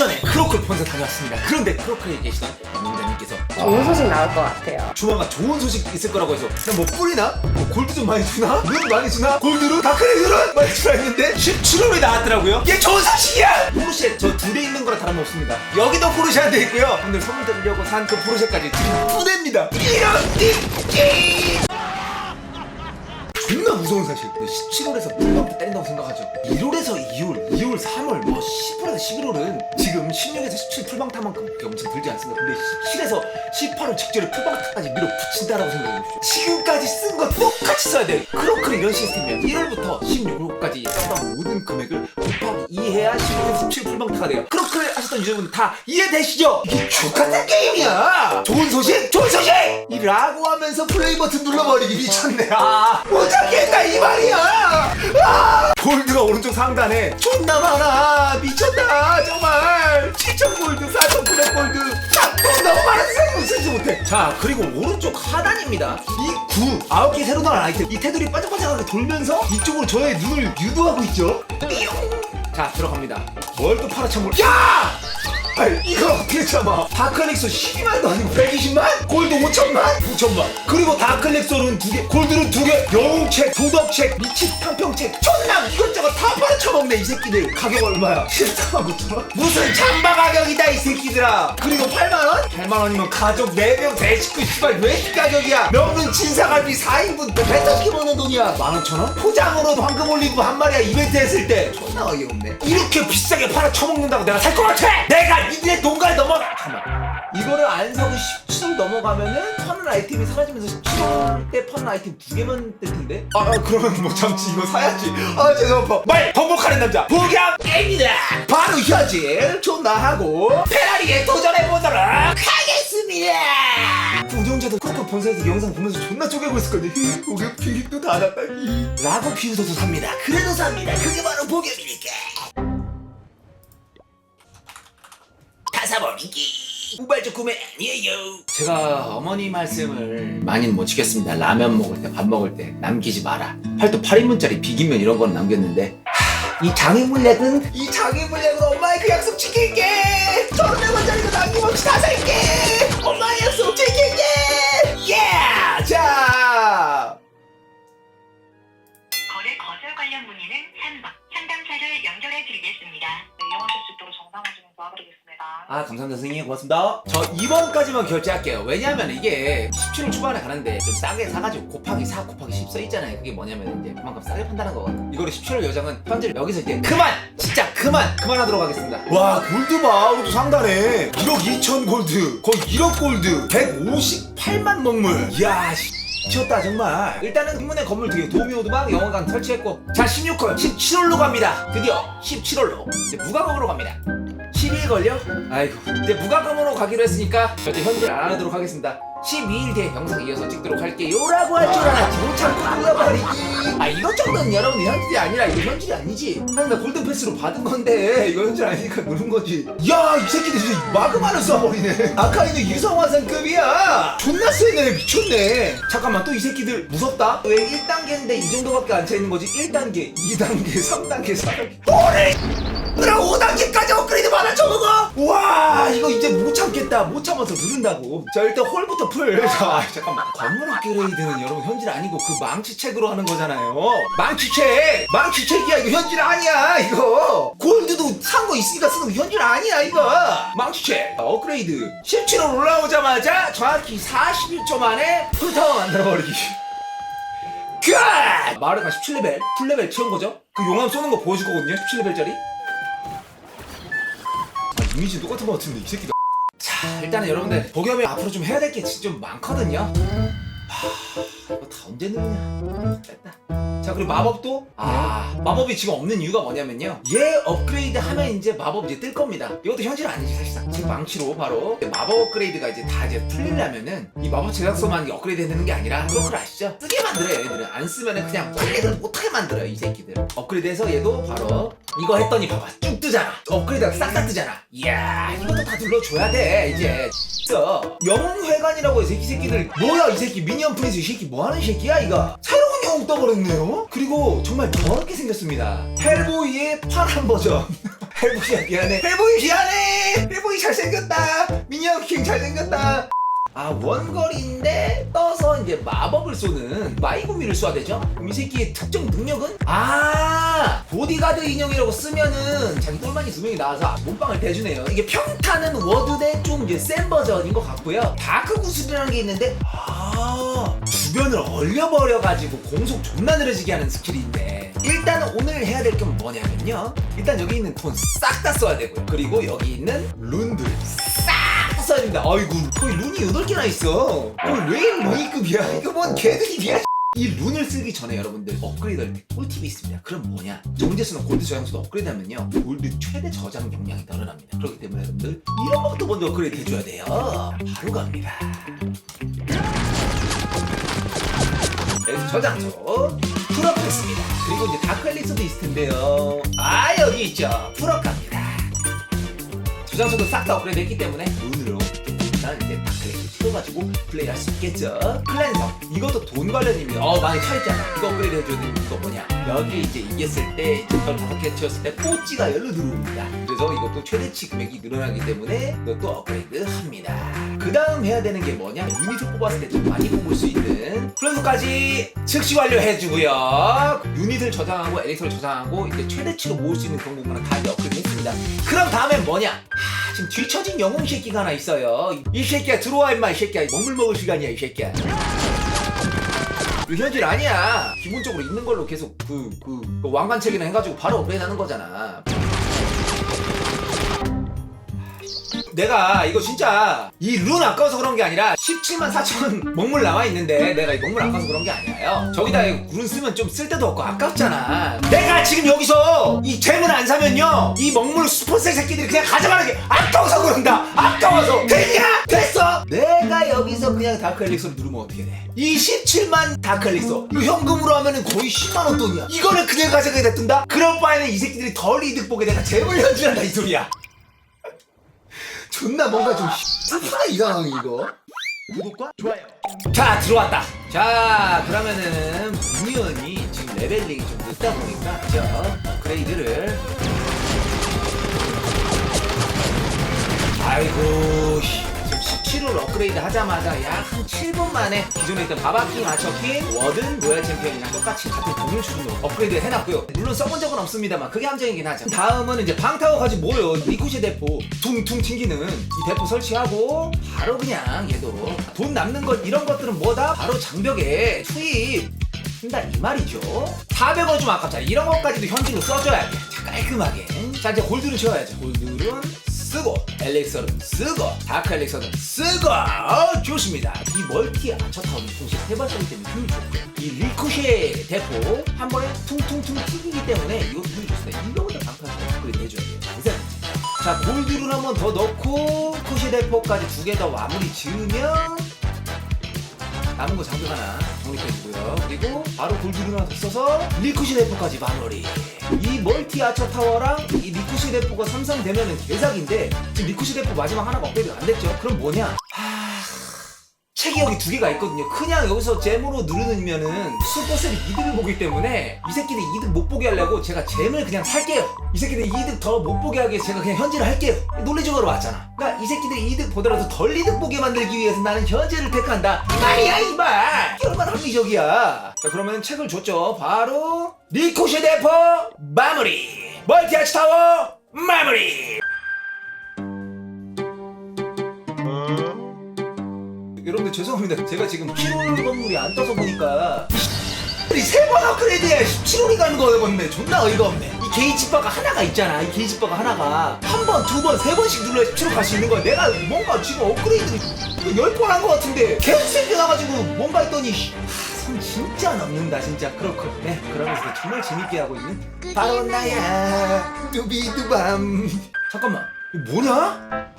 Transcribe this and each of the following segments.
전에 크로클 본사 다녀왔습니다. 그런데 크로클에 계시던 운영자님께서 좋은 소식 나올 것 같아요. 조만간 좋은 소식 있을 거라고 해서 그냥 뭐 뿌리나? 뭐 골드 좀 많이 주나? 룬 많이 주나? 골드룬? 다크레이드룬? 많이 주나 했는데 17월에 나왔더라고요 이게 좋은 소식이야! 포르쉐 저 두 대 있는 거랑 다름없습니다 여기도 포르쉐 한 대 있고요 오늘 선물 드리려고 산 그 포르쉐까지 지금 두 대입니다 이런 띠 존나 무서운 사실. 17월에서 풀방도 때린다고 생각하죠. 1월에서 2월, 2월, 3월, 뭐 10월에서 11월은 지금 16에서 17 풀방타만큼 엄청 들지 않습니다. 근데 17에서 18월 직전에 풀방타까지 밀어붙인다라고 생각해보십시오. 지금까지 쓴 거 똑같이 써야 돼 크로클 이런 시스템이면 1월부터 16월까지 썼던 모든 금액을 곱하기 2해야 16에서 17 풀방타가 돼요. 크로클 하셨던 유저분 다 이해되시죠? 이게 족같은 게임이야! 좋은 소식? 좋은 소식! 이 라고 하면서 플레이 버튼 눌러버리기 미쳤네 아. 못하겠 다 이 말이야. 아! 골드가 오른쪽 상단에 존나 많아. 미쳤다 정말. 7천 골드 4,900 골드. 돈 너무 많아서 생각을 쓰지 못해. 자 그리고 오른쪽 하단입니다. 이구 아홉 개 새로 나온 아이템. 이 테두리 반짝반짝하게 돌면서 이쪽으로 저의 눈을 유도하고 있죠. 자 들어갑니다. 뭘또 파라참을 야! 아이 이걸 어떻게 참아 다클렉소 12만도 아니고 120만? 골드 5천만? 9천만 그리고 다클렉소는 두 개 골드는 두 개 영웅책 도덕책 미친 탕평책 존나 이것저것 다 팔아쳐먹네 이 새끼들 가격 얼마야? 14만 9천원? 무슨 잠바 가격이다 이 새끼들아 그리고 8만원? 8만원이면 가족 4명 대식구 씨발 왜 이 가격이야 명륜 진사갈비 4인분 배터시게 먹는 돈이야 15,000원? 포장으로도 황금 올리브 한 마리야 이벤트 했을 때 존나 어이없네 이렇게 비싸게 팔아쳐먹는다고 내가 살 것 같아? 내가 니네 돈갈 넘어가 잠깐만. 이거를 안 사고 17월 넘어가면은 파는 아이템이 사라지면서 17월 때 파는 아이템 두 개만 될 텐데? 아, 아 그러면 못 참지 이거 사야지. 아 죄송합니다. 말 번복하는 남자. 보경 입니다. 바로 현질 존나 하고 페라리에 도전해 보도록 하겠습니다. 운영자도 크로커 본사에서 영상 보면서 존나 쪼개고 있을 건데. 보경 피릭도 다 났다. 라고 비웃어도 삽니다. 그래도 삽니다. 그게 바로 보경이니까 사버리기. 우발적 구매 아니에요. 제가 어머니 말씀을 많이는 못 지켰습니다. 라면 먹을 때 밥 먹을 때 남기지 마라. 팔도 8인분짜리 비빔면 이런 거는 남겼는데 하, 이 장애 물약은? 이 장애 물약은 엄마의 그 약속 지킬게. 저런 원짜리 거 남김없이 다 살게 감사합니다 선생님 고맙습니다. 저 이번까지만 결제할게요. 왜냐하면 이게 17월 초반에 가는데 좀 싸게 사가지고 곱하기 4 곱하기 10 써있잖아요. 그게 뭐냐면 이제 그만큼 싸게 판다는 거거든 이거를 17월 여정은 현재 여기서 이제 그만! 진짜 그만! 그만하도록 하겠습니다. 와 골드 봐. 오른쪽 상단에. 1억 2천 골드. 거의 1억 골드. 158만 먹물. 이야 씨. 미쳤다 정말. 일단은 인문의 건물 뒤에 도미 오두막 영화관 설치했고 자 16월 17월로 갑니다. 드디어 17월로. 이제 무과금으로 갑니다 12일 걸려? 아이고. 이제 무과금으로 가기로 했으니까 절대 현질 안 하도록 하겠습니다. 12일 뒤에 영상 이어서 찍도록 할게요. 라고 할 줄 알았지. 못 참고 눌러버리기. 아 이것 정도는 여러분이 현질이 아니라 이거 현질이 아니지. 아니 나 골든 패스로 받은 건데 이거 현질 아니니까 누른 거지. 야 이 새끼들 진짜 마그마를 쏴버리네. 아카이는 유성화상급이야. 존나 세네 미쳤네. 잠깐만 또 이 새끼들 무섭다? 왜 1단계인데 이 정도밖에 안 차있는 거지? 1단계 2단계 3단계 4단계. 오래 그럼 5단계까지 업그레이드 받아 쳐먹어 와 이거 이제 못 참겠다. 못 참아서 누른다고. 자 일단 홀부터 풀. 자, 잠깐만. 건물 업그레이드는 여러분 현질 아니고 그 망치책으로 하는 거잖아요. 망치책! 망치책이야 이거 현질 아니야 이거. 골드도 산 거 있으니까 쓰는 거 현질 아니야 이거. 망치책. 업그레이드. 17월 올라오자마자 정확히 41초 만에 풀타워 만들어버리기. 그 마르가 17레벨 풀레벨 채운 거죠? 그 용암 쏘는 거 보여줄 거거든요 17레벨짜리. 아, 이미지 똑같은 거 같은데 이 새끼다 자 일단은 여러분들 복염이 앞으로 좀 해야 될 게 좀 많거든요 하, 이거 다 언제 누르냐 됐다. 자 그리고 마법도? 아 마법이 지금 없는 이유가 뭐냐면요. 얘 업그레이드 하면 이제 마법 이제 뜰 겁니다. 이것도 현질 아니지 사실상. 제 망치로 바로 마법 업그레이드가 이제 다 이제 풀리려면은 이 마법 제작소만 업그레이드 되는 게 아니라 그걸 아시죠? 쓰게 만들어요 얘들은. 안 쓰면은 그냥 플레이를 못하게 만들어요 이 새끼들 업그레이드해서 얘도 바로 이거 했더니 봐봐. 쭉 뜨잖아. 업그레이드가 싹싹 뜨잖아. 이야 이것도 다 눌러줘야 돼 이제. 진짜 영웅 회관이라고 해서 이 새끼들 뭐야 이 새끼 미니언 프린스 이 새끼 뭐하는 새끼야 이거 새로운 뿅 떠버렸네요. 그리고 정말 더럽게 생겼습니다. 헬보이의 파란 버전. 헬보이야 미안해. 헬보이 미안해. 헬보이 잘생겼다. 미니언 킹 잘생겼다. 아 원거리인데 떠서 이제 마법을 쏘는 마이구미를 쏴야 되죠? 이 새끼의 특정 능력은 아 보디가드 인형이라고 쓰면은 자기 똘마니 두 명이 나와서 몸빵을 대주네요. 이게 평타는 워드 대 좀 이제 센 버전인 것 같고요. 다크 구슬이라는 게 있는데 아 주변을 얼려버려가지고 공속 존나 느려지게 하는 스킬인데. 일단 오늘 해야 될 게 뭐냐면요. 일단 여기 있는 돈 싹 다 써야 되고요. 그리고 여기 있는 룬들 싹 써야 됩니다. 아이고 거의 룬이 8개나 있어. 이거 왜 룬이급이야? 이거 뭔 개들이야 이 룬을 쓰기 전에 여러분들 업그레이드 할때 꿀팁이 있습니다. 그럼 뭐냐? 정제수나 골드 저장수도 업그레이드 하면요 골드 최대 저장 용량이 늘어납니다. 그렇기 때문에 여러분들 이런 것도 먼저 업그레이드 해줘야 돼요. 바로 갑니다. 여기서 저장소 풀업했습니다. 그리고 이제 다크엘릭스도 있을 텐데요. 아 여기 있죠. 풀업 갑니다. 저장소도 싹 다 업그레이드 했기 때문에 눈으로 일단 이제 다크엘릭스 틀어가지고 플레이할 수 있겠죠? 클랜서 이것도 돈 관련입니다 어 많이 차있잖아. 이거 업그레이드 해줘야 되는 거 뭐냐? 여기 이제 이겼을 때 다섯 개 채웠을 때 포찌가 열로 들어옵니다. 그래서 이것도 최대치 금액이 늘어나기 때문에 이것도 업그레이드 합니다. 그 다음 해야 되는 게 뭐냐? 유닛을 뽑았을 때 좀 많이 뽑을 수 있는 플랜소까지 즉시 완료해주고요. 유닛을 저장하고 엘릭서를 저장하고 이제 최대치로 모을 수 있는 경고문은 다 이제 업그레이드 했습니다. 그럼 다음엔 뭐냐? 하, 지금 뒤처진 영웅 새끼가 하나 있어요. 이 새끼야 들어와 임마 이 새끼야. 먹물 먹을 시간이야 이 새끼야. 그 현질 아니야. 기본적으로 있는 걸로 계속 그, 그, 그 왕관책이나 해가지고 바로 업그레이드 하는 거잖아 내가 이거 진짜 이 룬 아까워서 그런 게 아니라 17만 4천 먹물 나와 있는데 내가 이 먹물 아까워서 그런 게 아니라요. 저기다 룬 쓰면 좀 쓸데도 없고 아깝잖아. 내가 지금 여기서 이 잼을 안 사면요 이 먹물 슈퍼셀 새끼들이 그냥 가져가는 게 아까워서 그런다. 아까워서 됐냐? 됐어. 내가 여기서 그냥 다크 엘릭서를 누르면 어떻게 돼? 이 17만 다크 엘릭서 이거 현금으로 하면은 거의 10만 원 돈이야. 이거는 그냥 가져가게 됐던다. 그럴 바에는 이 새끼들이 덜 이득 보게 내가 잼을 연주한다 이 소리야. 존나 뭔가 좀 슬프다 이 상황이 이거. 구독과 좋아요. 자 들어왔다. 자 그러면은 미니언이 지금 레벨링이 좀 늦다 보니까 저 업그레이드를. 아이고 씨, 지금 17홀 업그레이드 하자마자 약 한 7분 만에 기존에 있던 바바킹, 아처킹, 워든, 로얄 챔피언이랑 똑같이 같은 공유 수준으로 업그레이드 해놨고요. 물론 써본 적은 없습니다만 그게 함정이긴 하죠. 다음은 이제 방타워 가지고 뭐요? 리쿠시 대포. 퉁퉁 튕기는 이 대포 설치하고 바로 그냥 얘도 돈 남는 것 이런 것들은 뭐다? 바로 장벽에 투입 한다 이 말이죠. 400원 좀 아깝잖아 이런 것까지도 현질로 써줘야 돼. 자, 깔끔하게. 자 이제 골드를 채워야죠. 골드는 쓰고 엘릭서는 쓰고 다크 엘릭서는 쓰고. 어, 좋습니다. 이 멀티 아처타운 통신 해봤기 때문에 효율 좋고요. 이 리코쉐 대포 한 번에 퉁퉁퉁 튀기기 때문에 이것도 효율 좋습니다. 이거보다 방탄 업그레이드 해줘야 돼요. 이상 자 골드를 한 번 더 넣고 코시 대포까지 두 개 더 마무리 지으면 남은 거 장벽 하나 정립해주고요. 그리고 바로 골드를 하나 더 써서 리쿠시 대포까지 마무리. 이 멀티 아처 타워랑 이 리쿠시 대포가 삼성 되면은 개사기인데 지금 리쿠시 대포 마지막 하나가 업데이트가 안 됐죠? 그럼 뭐냐? 하... 책이 여기 두 개가 있거든요. 그냥 여기서 잼으로 누르면은 슈퍼셀이 이득을 보기 때문에 이 새끼들 이득 못 보게 하려고 제가 잼을 그냥 살게요. 이 새끼들 이득 더 못 보게 하게 제가 그냥 현질을 할게요. 논리적으로 왔잖아. 그러니까 이 새끼들이 이득 보더라도 덜 이득 보게 만들기 위해서 나는 현질을 택한다. 이 말이야 이 말. 이게 얼마나 합리적이야. 자 그러면 책을 줬죠. 바로 리코시 대포 마무리. 멀티아치 타워 마무리. 죄송합니다. 제가 지금 7월 건물이 안 떠서 보니까 세번 업그레이드에 17월이 가는 거였네. 존나 어이가 없네. 이 게이지 바가 하나가 있잖아. 이 게이지 바가 하나가 한 번, 두 번, 세 번씩 눌러야 17월 갈 수 있는 거야. 내가 뭔가 지금 업그레이드 10번 한 거 같은데 계속 생겨나가지고 뭔가 했더니 손 진짜 넘는다 진짜 그렇고 네 그러면서 정말 재밌게 하고 있는 바로 나야 두비두밤 잠깐만 이거 뭐냐?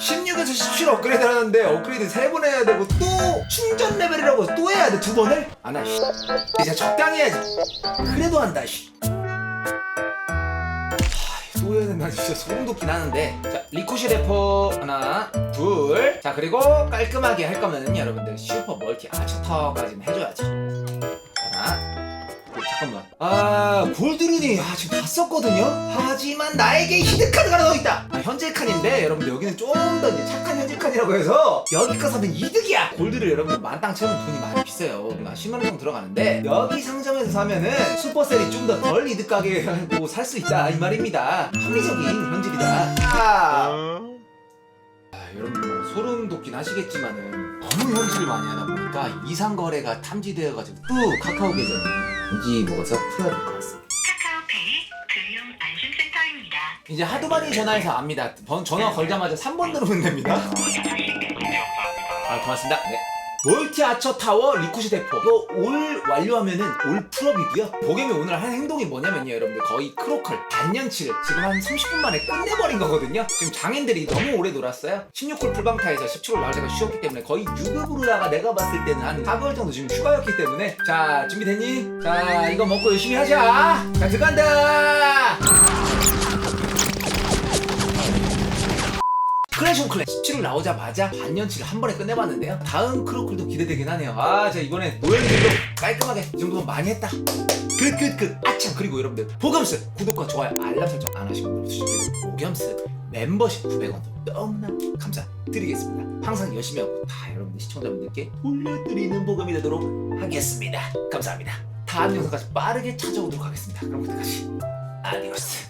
16에서 17 업그레이드 하는데 업그레이드 3번 해야 되고 또 충전 레벨이라고 또 해야 돼 두 번을? 아나 씨. 이제 적당히 해야지 그래도 한다 씨. 하, 또 해야 된다 진짜 소름 돋긴 하는데 자 리코시 래퍼 하나 둘자 그리고 깔끔하게 할 거면은 여러분들 슈퍼 멀티 아처타워까지는 해줘야죠 잠깐만. 아 골드룬이 아 지금 다 썼거든요? 하지만 나에게 히든카드가 하나 더 있다. 아, 현질 칸인데 여러분들 여기는 좀 더 이제 착한 현질 칸이라고 해서 여기 거 사면 이득이야. 골드를 여러분들 만땅 채우면 돈이 많이 비싸요. 그러니까 10만원 정도 들어가는데 여기 상점에서 사면은 슈퍼셀이 좀 더 덜 이득 가게 하고 살 수 있다 이 말입니다. 합리적인 현질이다. 아, 아, 여러분들 뭐 소름 돋긴 하시겠지만은 너무 현질을 많이 하다 보니까 이상 거래가 탐지되어가지고 또 카카오 계정이 인지 먹어서 풀어야 될것 같습니다. 카카오페이 금융 안심센터입니다. 이제 하도 많이 전화해서 압니다. 번- 전화 걸자마자 3번 누르면 됩니다. 후 6시까지 아 고맙습니다. 네. 멀티 아처 타워 리쿠시 대포. 이거 올 완료하면은 올 풀업이고요. 보겸이 오늘 한 행동이 뭐냐면요 여러분들. 거의 크로컬 반년치를 지금 한 30분 만에 끝내버린 거거든요. 지금 장인들이 너무 오래 놀았어요. 16홀 풀방타에서 17홀 나올 때가 쉬었기 때문에 거의 6급으로다가 내가 봤을 때는 한 4개월 정도 지금 휴가였기 때문에. 자 준비됐니? 자 이거 먹고 열심히 하자. 자 들어간다 클래시 온 클래시 17을 나오자마자 반년치를 한 번에 끝내봤는데요. 다음 크로클도 기대되긴 하네요. 아 제가 이번에 노현들도 깔끔하게 이 정도면 많이 했다. 끝 끝끝. 아참 그리고 여러분들 보겸스. 구독과 좋아요 알람 설정 안 하시면 눌러주시고 그리고 보겸스 멤버십 900원도 너무나 감사드리겠습니다. 항상 열심히 하고 다 여러분들 시청자분들께 돌려드리는 보겸이 되도록 하겠습니다. 감사합니다. 다음 영상까지 빠르게 찾아오도록 하겠습니다. 그럼 그때까지 아디오스